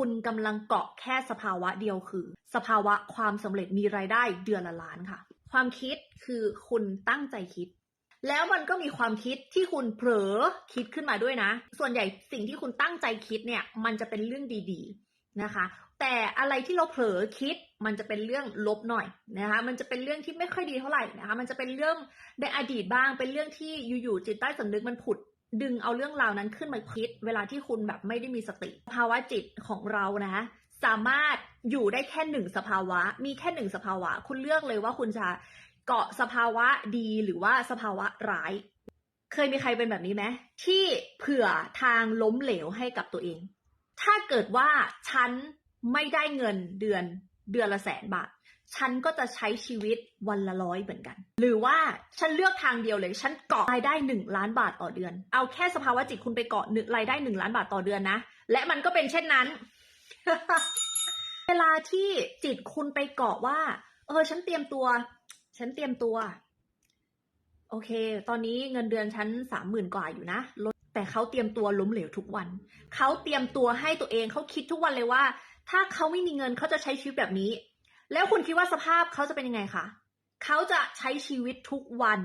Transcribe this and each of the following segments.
คุณกำลังเกาะแค่สภาวะเดียวคือ สภาวะความสำเร็จมีรายได้เดือนละล้านค่ะ ความคิดคือคุณตั้งใจคิด แล้วมันก็มีความคิดที่คุณเผลอคิดขึ้นมาด้วยนะ ส่วนใหญ่สิ่งที่คุณตั้งใจคิดเนี่ย มันจะเป็นเรื่องดีๆนะคะ แต่อะไรที่เราเผลอคิดมันจะเป็นเรื่องลบหน่อยนะคะ มันจะเป็นเรื่องที่ไม่ค่อยดีเท่าไหร่นะคะ มันจะเป็นเรื่องในอดีตบ้าง เป็นเรื่องที่อยู่ๆจิตใต้สำนึกมันผุด ดึงเอาเรื่องราวนั้นขึ้นมาคิด เวลาที่คุณแบบไม่ได้มีสติ ภาวะจิตของเรานะ สามารถอยู่ได้แค่หนึ่งสภาวะ มีแค่หนึ่งสภาวะ คุณเลือกเลยว่าคุณจะเกาะสภาวะดีหรือว่าสภาวะร้าย เคยมีใครเป็นแบบนี้ไหมที่เผื่อทางล้มเหลวให้กับตัวเอง ถ้าเกิดว่าฉันไม่ได้เงินเดือนเดือนละแสนบาท ฉันก็จะใช้ชีวิตวันละร้อยเหมือนกัน หรือว่าฉันเลือกทางเดียวเลย ฉันเกาะรายได้หนึ่งล้านบาทต่อเดือน เอาแค่สภาวะจิตคุณไปเกาะหนึ่งรายได้หนึ่งล้านบาทต่อเดือนนะ และมันก็เป็นเช่นนั้น เวลาที่จิตคุณไปเกาะว่า เออ ฉันเตรียมตัว ฉันเตรียมตัว โอเค ตอนนี้เงินเดือนฉันสามหมื่นกว่าอยู่นะลดแต่เขาเตรียมตัวล้มเหลวทุกวัน เขาเตรียมตัวให้ตัวเองเขาคิดทุกวันเลยว่า ถ้าเขาไม่มีเงินเขาจะใช้ชีวิตแบบนี้ แล้วคุณคิดว่าสภาพเขาจะเป็นยังไงคะเขาจะใช้ชีวิตทุกวัน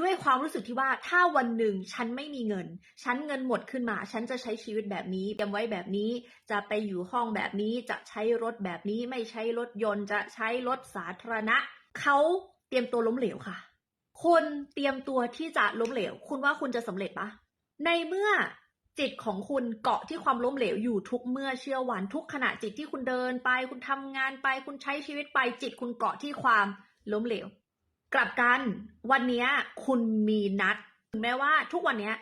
ด้วยความรู้สึกที่ว่าถ้าวันหนึ่งฉันไม่มีเงิน ฉันเงินหมดขึ้นมา ฉันจะใช้ชีวิตแบบนี้เตรียมไว้แบบนี้ จะไปอยู่ห้องแบบนี้จะใช้รถแบบนี้ไม่ใช้รถยนต์ จะใช้รถสาธารณะเขาเตรียมตัวล้มเหลวค่ะคุณเตรียมตัวที่จะล้มเหลว คุณว่าคุณจะสำเร็จปะในเมื่อ จิตของคุณเกาะที่ความล้มเหลวอยู่ทุกเมื่อเชื่อวันทุกขณะจิตที่คุณเดินไป คุณทำงานไป คุณใช้ชีวิตไปจิตคุณเกาะที่ความล้มเหลว กลับกันวันนี้คุณมีนัดถึงแม้ว่าทุกวันนี้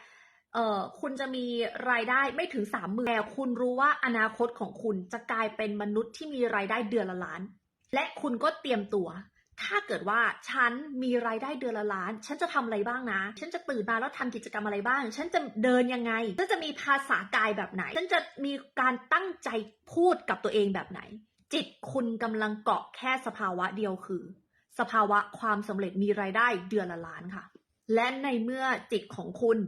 เอ่อคุณจะมีรายได้ไม่ถึงสามหมื่นแต่คุณรู้ว่าอนาคตของคุณจะกลายเป็นมนุษย์ที่มีรายได้เดือนละล้าน และคุณก็เตรียมตัว ถ้าเกิดว่าฉันมีรายได้เดือนละล้าน ฉันจะทำอะไรบ้างนะ ฉันจะตื่นมาแล้วทำกิจกรรมอะไรบ้าง ฉันจะเดินยังไง ฉันจะมีภาษากายแบบไหน ฉันจะมีการตั้งใจพูดกับตัวเองแบบไหน จิตคุณกำลังเกาะแค่สภาวะเดียวคือ สภาวะความสำเร็จมีรายได้เดือนละล้านค่ะ และในเมื่อจิตของคุณ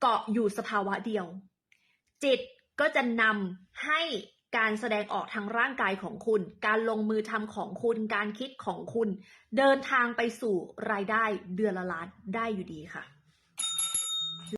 เกาะอยู่สภาวะเดียว จิตก็จะนำให้ การแสดงออกทางร่างกายของคุณ การลงมือทำของคุณ การคิดของคุณ เดินทางไปสู่รายได้เดือนละล้านได้อยู่ดีค่ะ